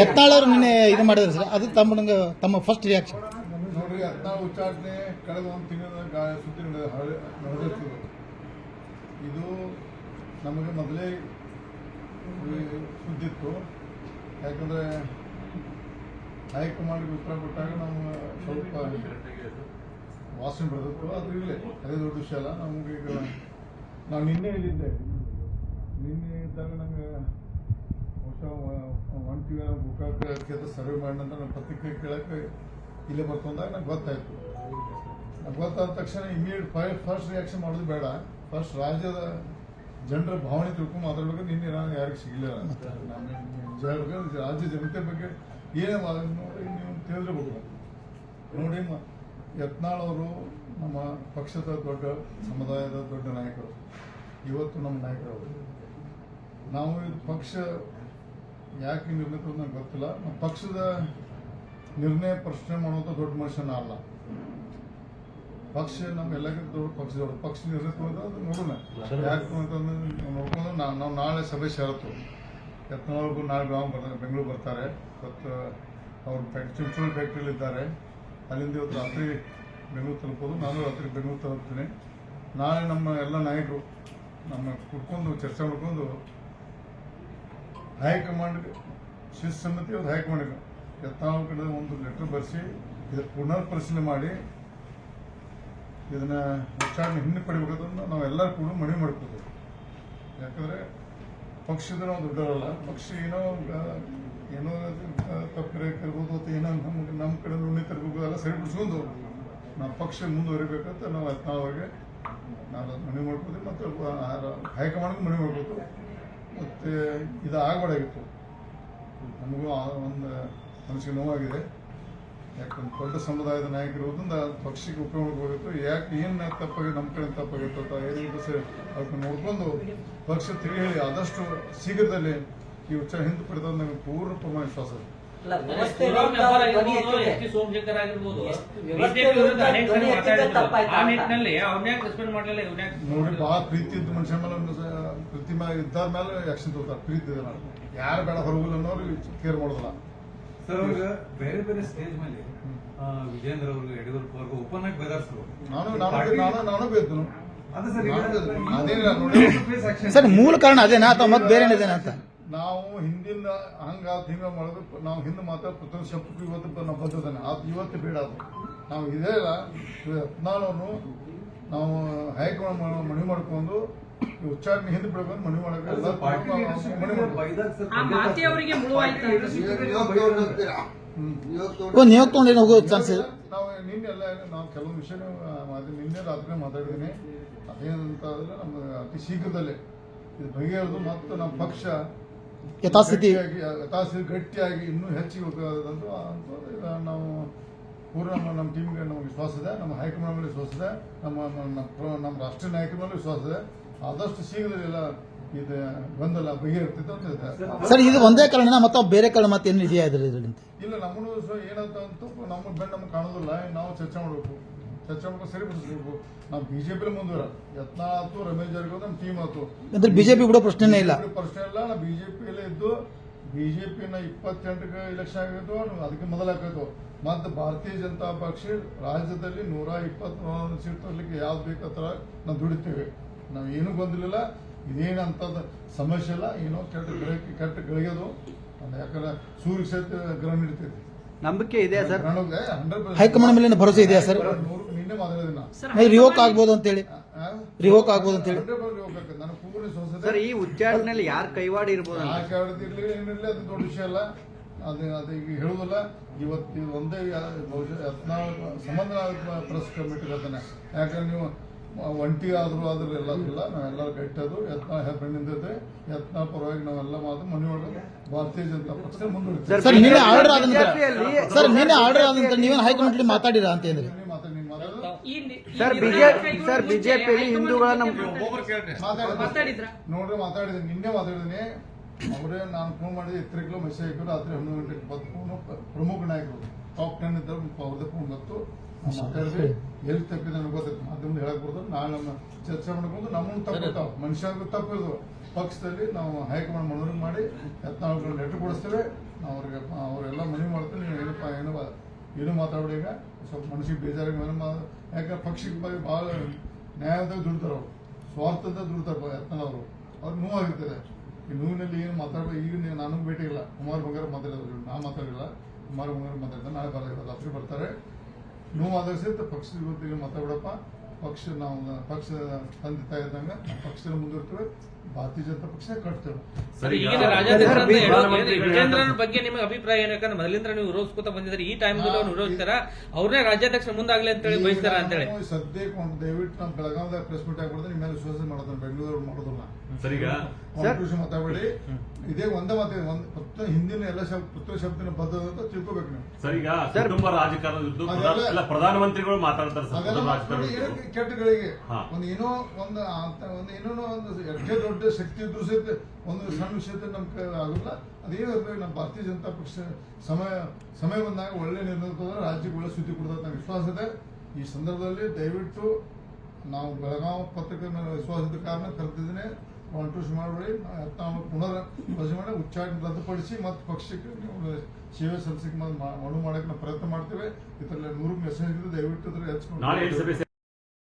ಯತ್ನಾಳ್ ಅವರು ನಿನ್ನೆ ಇದು ಮಾಡಿದ್ರು ಸರ್. ಅದು ತಮ್ಮ ತಮ್ಮ ಫಸ್ಟ್ ರಿಯಾಕ್ಷನ್ ನೋಡ್ರಿ ಹದಿನಾರು ಉಚ್ಚಾಟನೆ ಕಳೆದ ಒಂದು ತಿಂಗಳ ಸುದ್ದಿ ನಡೆದ ನಡೆದಿರ್ತದೆ. ಇದು ನಮಗೆ ಮೊದಲೇ ಸುದ್ದಿತ್ತು ಯಾಕಂದರೆ ಹೈಕಮಾಂಡ್ಗೆ ಉತ್ತರ ಕೊಟ್ಟಾಗ ನಾವು ಸ್ವಲ್ಪ ವಾಸನೆ ಬರೆದಿತ್ತು ಅದು ಇರಲಿ, ಅದೇ ದೊಡ್ಡ ವಿಷಯ ಅಲ್ಲ. ನಮಗೆ ಈಗ ನಾವು ನಿನ್ನೆ ಇಲ್ಲಿದ್ದೆ. ನಿನ್ನೆ ಇದ್ದಾಗ ನಂಗೆ ಟಿ ವಿ ಬುಕ್ಕ ಸರ್ವೆ ಮಾಡಿ ನಂತರ ಪ್ರತಿಕ್ರಿಯೆ ಕೇಳಕ್ಕೆ ಇಲ್ಲೇ ಬರ್ತಂದಾಗ ನಂಗೆ ಗೊತ್ತಾಯ್ತು. ನಂಗೆ ಗೊತ್ತಾದ ತಕ್ಷಣ ಇಮಿಡಿಯೇಟ್ ಫಸ್ಟ್ ರಿಯಾಕ್ಷನ್ ಮಾಡೋದು ಬೇಡ. ಫಸ್ಟ್ ರಾಜ್ಯದ ಜನರ ಭಾವನೆ ತಿಳ್ಕೊಂಡು ಮಾತಾಡೋಕೆ ನಿನ್ನೆ ನಾನು ಯಾರಿಗೂ ಸಿಗಲಿಲ್ಲ. ನಾನು ರಾಜ್ಯ ಜನತೆ ಬಗ್ಗೆ ಏನೇ ನೋಡಿ ನೀವು ತಿಳಿದಿರ್ಬೇಕು. ನೋಡಿ ಯತ್ನಾಳ್ ಅವರು ನಮ್ಮ ಪಕ್ಷದ ದೊಡ್ಡ ಸಮುದಾಯದ ದೊಡ್ಡ ನಾಯಕರು. ಇವತ್ತು ನಮ್ಮ ನಾಯಕರವರು ನಾವು ಪಕ್ಷ ಯಾಕೆ ಹಿಂಗೆ ಇರ್ಬೇಕು ನಂಗೆ ಗೊತ್ತಿಲ್ಲ. ನಮ್ಮ ಪಕ್ಷದ ನಿರ್ಣಯ ಪ್ರಶ್ನೆ ಮಾಡುವಂಥ ದೊಡ್ಡ ಮನುಷ್ಯನ ಅಲ್ಲ. ಪಕ್ಷ ನಮ್ಗೆಲ್ಲಕ್ಕಿಂತ ದೊಡ್ಡ ಪಕ್ಷ ದೊಡ್ಡ ಪಕ್ಷ ನಿರ್ಣಯ ಅಂತ ಅದು ನೋಡೋಣ. ಯಾಕೆ ಅಂತಂದ್ರೆ ನೋಡ್ಕೊಂಡು ನಾವು ನಾಳೆ ಸಭೆ ಸೇರತ್ತು. ಯತ್ನಾಳ್ಗೂ ನಾಳೆ ಗ್ರಾಮ ಬರ್ತಾರೆ ಬೆಂಗಳೂರು ಬರ್ತಾರೆ. ಇವತ್ತು ಅವ್ರು ಫ್ಯಾಕ್ಟ್ರಿ ಚಿಂಚೋಳಿ ಫ್ಯಾಕ್ಟ್ರಿಲಿ ಇದ್ದಾರೆ. ಅಲ್ಲಿಂದ ಇವತ್ತು ರಾತ್ರಿ ಬೆಂಗಳೂರು ತಲುಪೋದು. ನಾನು ರಾತ್ರಿ ಬೆಂಗಳೂರು ತಲುಪ್ತೀನಿ. ನಾಳೆ ನಮ್ಮ ಎಲ್ಲ ನಾಯಕರು ನಮ್ಮ ಕುಡ್ಕೊಂಡು ಚರ್ಚೆ ಮಾಡ್ಕೊಂಡು ಹೈಕಮಾಂಡ್ಗೆ ಶಿಸ್ತು ಸಮಿತಿ ಅವ್ರು ಹೈಕಮಾಂಡ್ಗೆ ಎತ್ತಾವ ಕಡೆ ಒಂದು ಲೆಟರ್ ಬರೆಸಿ ಇದು ಪುನರ್ ಪರಿಶೀಲನೆ ಮಾಡಿ, ಇದನ್ನ ಉಚ್ಚಾರಣೆ ಹಿಂದೆ ಪಡಿಬೇಕಂದ್ರೆ ನಾವೆಲ್ಲರೂ ಕೂಡ ಮನವಿ ಮಾಡ್ಕೋತೀವಿ ಯಾಕಂದ್ರೆ, ಪಕ್ಷದ ನಾವು ದೊಡ್ಡವರಲ್ಲ, ಪಕ್ಷ ಏನೋ ಏನೋ ತಪ್ಪರೆ ಕರ್ಬೋದು ಅಥವಾ ಏನೋ ನಮ್ಗೆ ನಮ್ಮ ಕಡೆ ಉಣ್ಣೆ ತರಬೇಕು ಎಲ್ಲ ಸರಿಪಡಿಸ್ಕೊಂಡು ನಾವು ಪಕ್ಷ ಮುಂದುವರಿಬೇಕಂತ ನಾವು ಯತ್ನಾಳ್ಗೆ ನಾವು ಮನವಿ ಮಾಡ್ಕೋತೀವಿ ಮತ್ತು ಹೈಕಮಾಂಡ್ಗೆ ಮನವಿ ಮಾಡ್ಕೋತೀವಿ. ಮತ್ತು ಇದು ಆಗಬಾರ್ದಾಗಿತ್ತು ನಮಗೂ ಆ ಒಂದು ಮನಸ್ಸಿಗೆ ನೋವಾಗಿದೆ. ಯಾಕಂದ್ರೆ ದೊಡ್ಡ ಸಮುದಾಯದ ನಾಯಕರಿರೋದ್ರಿಂದ ಪಕ್ಷಕ್ಕೆ ಉಪಯೋಗ ಹೋಗಿತ್ತು. ಯಾಕೆ ಏನು ತಪ್ಪಾಗಿ ನಮ್ಮ ಕಡೆ ತಪ್ಪಾಗಿತ್ತು ಅಥವಾ ಏನಿದೆ ಸರ್ ಅದಕ್ಕೆ ನೋಡ್ಕೊಂಡು ಪಕ್ಷ ತಿಳಿ ಹೇಳಿ ಆದಷ್ಟು ಶೀಘ್ರದಲ್ಲಿ ಈ ಉಚ್ಚಾರ ಹಿಂದೆ ಪಡೆದ ನನಗೆ ಪೂರ್ಣ ಪ್ರಮಾಣ ವಿಶ್ವಾಸ ಇದೆ. ಸೋಮಶೇಖರ್ ಆಗಿರ್ಬೋದು ನೋಡಿ ಬಹಳ ಪ್ರೀತಿ ಇದ್ದು ಮನುಷ್ಯ ಮೇಲೆ ಪ್ರೀತಿ ಮೇಲೆ ಇದ್ದಾದ ಮೇಲೆ ಆಕ್ಷನ್ ತಗೋತಾರೆ ಪ್ರೀತಿ ಇದೆ ನಾನು ಯಾರು ಬೇಡ ಹೊರಗಿಲ್ಲ ಅನ್ನೋರು ಕೇರ್ ಮಾಡೋದಿಲ್ಲ. ಸರ್ ಅವ್ರಿಗೆ ಬೇರೆ ಬೇರೆ ಸ್ಟೇಜ್ ಮೇಲೆ ಆ, ವಿಜೇಂದ್ರ ಅವ್ರಿಗೆ ಯಡಿಯೂರಪ್ಪ ಅವ್ರಿಗೆ ಓಪನ್ ಆಗಿ ಬೆದರ್ಸ್ರು. ನಾನು ನಾನು ನಾನು ನಾನು ಅದು ಸರ್ ಅದೇನಿಲ್ಲ ನೋಡಿ. ಸರ್ ಮೂಲ ಕಾರಣ ಅದೇನಾ? ಅಥವಾ ಮತ್ತೆ ಬೇರೆ ಏನಿದೇನಾ ಅಂತ ನಾವು ಹಿಂದಿನ ಹಂಗ ಹಿಂಗ ಮಾಡೋದು ನಾವು ಹಿಂದೆ ಮಾತ್ರ ಪ್ರತಿಯೊಂದು ಶಬ್ದಕ್ಕೂ ಇವತ್ತು ನಾವು ಬಂದಿದ್ದಾನೆ ಅದು ಇವತ್ತು ಬೇಡ ಅದು. ನಾವು ಇದೇ ಇಲ್ಲ ಹದಿನಾಳನ್ನು ನಾವು ಹೈಕಮಾಂಡ್ ಮಾಡೋ ಮನವಿ ಮಾಡ್ಕೊಂಡು ಉಚ್ಚಾರಣೆ ಹಿಂದೆ ಬಿಡಬೇಕು ಮನೆ ಒಳಗೆ ಎಲ್ಲ ಪಾರ್ಟಿ ಅವರಿಗೆ ಮುಳುವಾಯ್ತು ನೀವು ತೊಗೊಂಡು ಹೋಗೋ ಚಾನ್ಸ್ ನಾವು ನಿನ್ನೆ ಎಲ್ಲ ನಾವು ಕೆಲವು ವಿಷಯ ನಿನ್ನೆ ರಾತ್ರಿ ಮಾತಾಡಿದ್ದೀನಿ. ಅದೇನಂತ ಅಂದ್ರೆ ನಮ್ಮ ಅತಿ ಶೀಘ್ರದಲ್ಲೇ ಇದು ಬಗೆಹರಿದು ಮತ್ತು ನಮ್ಮ ಪಕ್ಷ ಯಥಾಸ್ಥಿತಿ. ಗಟ್ಟಿಯಾಗಿ ಯಥಾಸ್ಥಿತಿ ಗಟ್ಟಿಯಾಗಿ ಇನ್ನೂ ಹೆಚ್ಚಿಗೆ ಹೋಗೋದಂತೂ ಈಗ ನಾವು ಪೂರ್ಣ ನಮ್ಮ ನಮ್ಮ ಟೀಮ್ಗೆ ನಮ್ಗೆ ವಿಶ್ವಾಸ ಇದೆ ನಮ್ಮ ಹೈಕಮಾಂಡ್ ಮೇಲೆ ವಿಶ್ವಾಸ ಇದೆ ನಮ್ಮ ನಮ್ಮ- ನಮ್ಮ ಪ್ರ- ನಮ್ಮ ರಾಷ್ಟ್ರೀಯ ನಾಯಕರ ಮೇಲೆ ವಿಶ್ವಾಸ ಇದೆ. ಆದಷ್ಟು ಶೀಘ್ರದಲ್ಲ ಇದು ಗೊಂದಲ ಬಗೆಹರ್ತಿತ್ತು ಅಂತ ಇದೆ ಸರ್ ಇದು ಒಂದೇ ಕಾರಣ ಮತ್ತೆ ಬೇರೆ ಕಾರಣ ಮತ್ತೆ ಏನು ಇದೆಯಾ ಇದರಿಂದ ಇಲ್ಲ ನಮ್ಮನು ಏನಂತ ಅಂತೂ ನಮ್ಮ ಬೆನ್ನು ನಮ್ಗೆ ಕಾಣೋದಿಲ್ಲ. ನಾವು ಚರ್ಚೆ ಮಾಡಬೇಕು. ಚರ್ಚೆ ಮಾಡ್ಕೊಂಡು ಸರಿಪಡಿಸ್ಬೇಕು. ನಾವು ಬಿಜೆಪಿ ಮುಂದುವರ. ಯತ್ನ ಆಯ್ತು ರಮೇಶ್ ಜಾರಕಿಹೊಳಿ ನಮ್ಮ ಟೀಮ್ ಆಯ್ತು. ಅಂದ್ರೆ ಬಿಜೆಪಿ ಕೂಡ ಪ್ರಶ್ನೆನೇ ಇಲ್ಲ. ಪ್ರಶ್ನೆ ಇಲ್ಲ. ನಾವು ಬಿಜೆಪಿಯಲ್ಲೇ ಇದ್ದು ಬಿಜೆಪಿನ ಇಪ್ಪತ್ತೆಂಟಕ್ಕೆ ಇಲೆಕ್ಷನ್ ಆಗಿತ್ತು ಅದಕ್ಕೆ ಮೊದಲಾಗಿತ್ತು ಮತ್ತು ಭಾರತೀಯ ಜನತಾ ಪಕ್ಷ ರಾಜ್ಯದಲ್ಲಿ ನೂರ ಇಪ್ಪತ್ತ್ ಸೀಟ್ ತರಲಿಕ್ಕೆ ಯಾವ್ದು ಬೇಕತ್ರ ನಾವು ದುಡಿತೇವೆ. ನಾವು ಏನೂ ಇದೇನು ಅಂಥದ್ದು ಸಮಸ್ಯೆ ಇಲ್ಲ ಏನೋ ಕೆಟ್ಟ ಗಳಿಗೆ ಕೆಟ್ಟ ಕಳಿಯೋದು ಅದು. ಯಾಕಂದ್ರೆ ಸೂರ್ಯ ಸಹಿತ ಗ್ರಹಣ ಇಡ್ತೈತಿ ನಂಬಿಕೆ ಇದೆ ಸರ್? ಗ್ರಹಣಕ್ಕೆ 100% ಹೈಕಮಾಂಡ್ ಮೇಲಿನ ಭರವಸೆ ಇದೆಯಾ ಸರ್? ನೂರು- ನಿನ್ನೆ ಮಾತಾಡಿದ್ದೀನಿ ನಾ. ರಿವೋಕ್ ಆಗ್ಬೋದು ಅಂತೇಳಿ ಹೇಳಿ. ರಿವೋಕ್ ಆಗ್ಬೋದು ಅಂತೇಳಿ 100% ಹೋಗ್ಬೇಕು. ನನಗೆ ಪೂರ್ಣ. ಸರ್ ಈ ಉಚ್ಚಾರಣೆಯಲ್ಲಿ ಯಾರು ಕೈವಾಡ ಇರ್ಬೋದು ಅಂತ? ಯಾಕೆ ಆಡದಿರ್ಲಿ ಏನಿರಲಿ ಅದು ದೊಡ್ಡ ವಿಷಯ ಅಲ್ಲ. ಅದು ಅದು ಈಗ ಹೇಳುವುದಲ್ಲ ಇವತ್ತು ಇದು ಒಂದೇ ಯಾ- ಬಹುಶಃ ಯತ್ನಾಳ್ ಸಂಬಂಧ ಪ್ರೆಸ್ ಕಮಿಟಿ ಅದನ್ನ ಯಾಕಂದ್ರೆ ನೀವು ಒಂಟಿ ಆದರೂ ಆದರೂ ಎಲ್ಲ ಇಲ್ಲ. ನಾವೆಲ್ಲರೂ ಗಟ್ಟದು ಯತ್ನ ಹೆಬ್ಬಣ್ಣಿಂದದೆ ಯತ್ನ ಪರವಾಗಿ ನಾವೆಲ್ಲ ಮಾತು ಮನೆ ಒಳಗೆ ಭಾರತೀಯ ಜನತಾ ಪಕ್ಷ ಸರ್ ನಿನ್ನೆ ಆರ್ಡರ್ ಆದ ನಂತರ ಸರ್ ನಿನ್ನೆ ಆರ್ಡರ್ ಆದ ನಂತರ ನೀವೇನು ಹೈಕಮಾಂಡ್ ಮಾತಾಡಿರಾ ಅಂತ ಹೇಳಿ ಮಾತಾಡಿ ನೀವು ಮಾತಾಡೋದು ಈ ನಿ- ಈ ಸರ್, ಬಿಜೆಪಿ ಬಿಜೆ- ಸರ್, ಬಿಜೆಪಿಯಲ್ಲಿ ಹಿಂದೂಗಳನ್ನ ನೋಡ್ರಿ ಮಾತಾಡಿದ್ದೀನಿ ನಿನ್ನೆ ಮಾತಾಡಿದ್ದೀನಿ. ಅವರೇ ನಾನು ಫೋನ್ ಮಾಡಿದ ಕಿಲೋ ಮೆಸೇಜ್ ಹಾಕಿದ್ರು. ರಾತ್ರಿ ಹನ್ನೊಂದು ಗಂಟೆಗೆ ಬಂದು ಫೋನು ಪ್ರಮುಖ ನಾಯಕರು. ಟಾಪ್ ಟೆನ್ ಇದ್ದಾರೆ. ಅವ್ರದ್ದು ಫೋನ್ ಬಂತು. ನಾವು ಮಾತಾಡಿದ್ವಿ ಎಲ್ಲಿ ತಪ್ಪಿದೆ ನನಗೆ ಗೊತ್ತೈತೆ ಮಾಧ್ಯಮದ ಹೇಳಕ್ ಬರೋದು ನಾಳೆ ನಮ್ಮ ಚರ್ಚೆ ಮಾಡ್ಕೊಂಡು ನಮ್ಮನ್ನು ತಪ್ಪಿರ್ತಾವ ಮನುಷ್ಯರ್ಗೂ ತಪ್ಪಿರ್ತಾವ ಪಕ್ಷದಲ್ಲಿ ನಾವು ಹೈಕಮಾಂಡ್ ಮನವರಿಗೆ ಮಾಡಿ ಯತ್ನಾಳ್ಗಳು ಲೆಟ್ರ್ ಕೊಡಿಸ್ತೇವೆ. ನಾವು ಅವ್ರಿಗೆ ಅವರೆಲ್ಲ ಮನವಿ ಮಾಡ್ತೇವೆ. ನೀವು ಏನಪ್ಪ ಏನು ಏನು ಮಾತಾಡಬೇಡಿ ಈಗ? ಸ್ವಲ್ಪ ಮನಸ್ಸಿಗೆ ಬೇಜಾರಾಗಿ ಮನೆ ಮಾ ಯಾಕಂದ್ರೆ ಪಕ್ಷಕ್ಕೆ ಬಗ್ಗೆ ಭಾಳ ನ್ಯಾಯದಾಗ ದುಡ್ತಾರೆ ಅವರು. ಸ್ವಾರ್ಥದ ದುಡ್ತಾರೆ ಯತ್ನಾಳ್ ಅವರು ಅವ್ರಿಗೆ ನೋವಾಗಿರ್ತದೆ ಈ ನೋವಿನಲ್ಲಿ ಏನು ಮಾತಾಡಬೇಕು? ಈಗ ನೀವು ನನಗೂ ಭೇಟಿ ಇಲ್ಲ. ಕುಮಾರ್ ಬಂಗಾರ ಮಾತಾಡಿದ್ರು. ನಾ ಮಾತಾಡಿಲ್ಲ. ಕುಮಾರ್ ಬಂಗಾರ ಮಾತಾಡಿದ್ರೆ. ನಾಳೆ ಬರೋದಿಲ್ಲ ರಾತ್ರಿ ಬರ್ತಾರೆ. ನೋವಾದಾಗ ಸಹಿತ ಪಕ್ಷದ ಜೊತೆಗೆ ಮಾತಾಡಪ್ಪ ಪಕ್ಷ ನಾವು ಪಕ್ಷ ತಂದೆ ತಾಯಿ ಇದ್ದಂಗೆ ಪಕ್ಷ ಮುಂದಿರ್ತೇವೆ ಭಾರತೀಯ ಜನತಾ ಪಕ್ಷ ಕಟ್ತೇವೆ ಸರಿ ಈಗಿನ ರಾಜ್ಯಾಧ್ಯಕ್ಷ ವಿಜೇಂದ್ರನ ಬಗ್ಗೆ ನಿಮಗೆ ಅಭಿಪ್ರಾಯ ಏನು? ಯಾಕಂದ್ರೆ ಮೊದಲಿಂದ ನೀವು ವಿರೋಧಿಸ್ಕೊತ ಬಂದಿದ್ದಾರೆ ಈ ಟೈಮ್ ಅವ್ರು ವಿರೋಧಿಸ್ತಾರ ಅವ್ರನ್ನೇ ರಾಜ್ಯಾಧ್ಯಕ್ಷ ಅಂತ ಹೇಳಿ ಬಯಸ್ತಾರ ಅಂತ ಹೇಳಿ. ಸದ್ಯಕ್ಕೆ ಒಂದು ದಯವಿಟ್ಟು ನಮ್ಮ ಬೆಳಗಾವದಾಗ ಪ್ರೆಸ್ ಮೀಟ್ ಆಗ್ಬಿಡ್ದೆ ನಿಮ್ಮ ಮೇಲೆ ವಿಶ್ವಾಸ ಮಾಡೋದನ್ನ ಬೆಂಗಳೂರು ಮಾಡೋದಿಲ್ಲ. ಸರ್ ಈಗ ಕಾಂಪಿಟೇಷನ್ ಮಾತಾಡಬೇಡಿ. ಇದೇ ಒಂದೇ ಮಾತು ಒಂದು ಪ್ರತಿ ಹಿಂದಿನ ಎಲ್ಲ ಶಬ್ದ ಪ್ರತಿ ಶಬ್ದನ ಬದ್ಧ ಅಂತ ತಿಳ್ಕೊಬೇಕು ನೀವು. ಸರ್ ಈಗ ಸರ್, ಕುಟುಂಬ ರಾಜಕಾರಣದ ಪ್ರಧಾನಮಂತ್ರಿಗಳು ಮಾತಾಡ್ತಾರೆ ಸರ್ ಮಾತಾಡಿ ಕೆಟ್ಟಗಳಿಗೆ. ಒಂದು ಏನೋ ಒಂದು ಅಂತ ಒಂದು ಏನೋ ಒಂದು ಎಷ್ಟೇ ದೊಡ್ಡ ಶಕ್ತಿ ಇದ್ರು ಸಹಿತ ಒಂದು ಸಣ್ಣ ನಮ್ಮ ಕೈ ಆಗಲ್ಲ ಅದೇನು ಇರ್ಬೇಕು ನಮ್ಮ ಭಾರತೀಯ ಜನತಾ ಪಕ್ಷ ಸಮಯ ಸಮಯ ಬಂದಾಗ ಒಳ್ಳೆ ನಿರ್ಣಯ ತಗೊಂಡ್ರೆ ರಾಜ್ಯಕ್ಕೆ ಒಳ್ಳೆ ಸುದ್ದಿ ಕೊಡ್ತದೆ ನಂಗೆ ವಿಶ್ವಾಸ ಇದೆ. ಈ ಸಂದರ್ಭದಲ್ಲಿ ದಯವಿಟ್ಟು ನಾವು ಬೆಳಗಾವ್ ಪತ್ರಿಕೆ ಮೇಲೆ ವಿಶ್ವಾಸದ ಕಾರಣ ಕರೆದಿದ್ದೇನೆ. ಕಾಂಟ್ರೂಸ್ ಮಾಡಬೇಡಿ ನಾವು ಪುನರ್ ಪರಿಶೀಲನೆ ಮಾಡಿ ಉಚ್ಚಾಟನೆ ರದ್ದುಪಡಿಸಿ ಮತ್ತು ಪಕ್ಷಕ್ಕೆ ಸೇವೆ ಸಲ್ಲಿಸಿ ಮನವಿ ಮಾಡೋಕೆ ನಾವು ಪ್ರಯತ್ನ ಮಾಡ್ತೇವೆ. ಇದರಲ್ಲಿ ನೂರು ಮೆಸೇಜ್ ಇದೆ ದಯವಿಟ್ಟು ಅದ್ರ ಸಭೆ